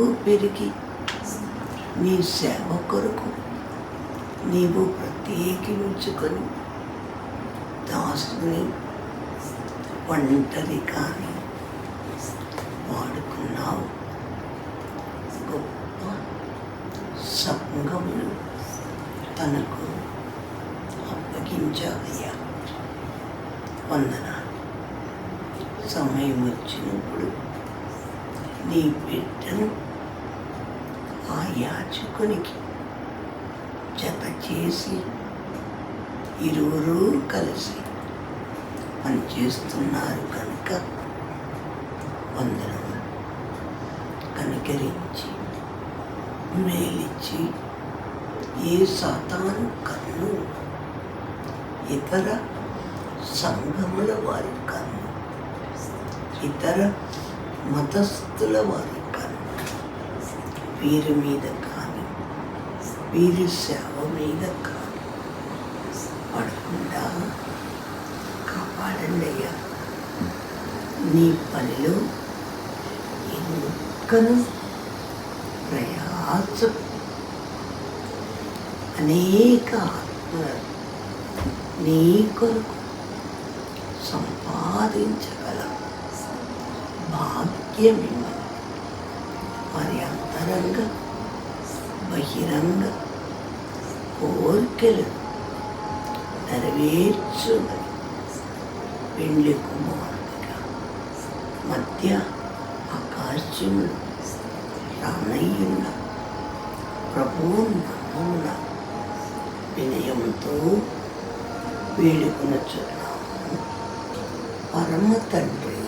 పెరిగి నీ సేవ కొరకు నీవు ప్రత్యేకించుకొని దాసుని ఒంటరి కానీ వాడుకున్నావు. గొప్ప సంఘమును తనకు అప్పగించావయ్యా. వందన సమయం వచ్చినప్పుడు నీ బిడ్డను ఆ యాచకునికి జత చేసి ఇరువురు కలిసి పనిచేస్తున్నారు కనుక వందనం కనికరించి మేలిచ్చి ఏ సాతాను కన్ను ఇతర సంఘముల వారి కన్ను ఇతర మతస్థుల వారి వీరి మీద కానీ వీరి సేవ మీద కానీ పడకుండా కాపాడండి అయ్యా. నీ పనిలో ఎన్నికను ప్రయాస. అనేక ఆత్మలను నీ కొరకు సంపాదించగల. భాగ్యం ఇవ్వను వారి అంతరంగ బహిరంగ కోరికలు నెరవేర్చుమని పెండ్లి కుమారుడిగా మధ్య ఆకాశములు రానయ్యున్న ప్రభువు నామమున వినయంతో వేడుకొనచున్నాము పరమ తండ్రి.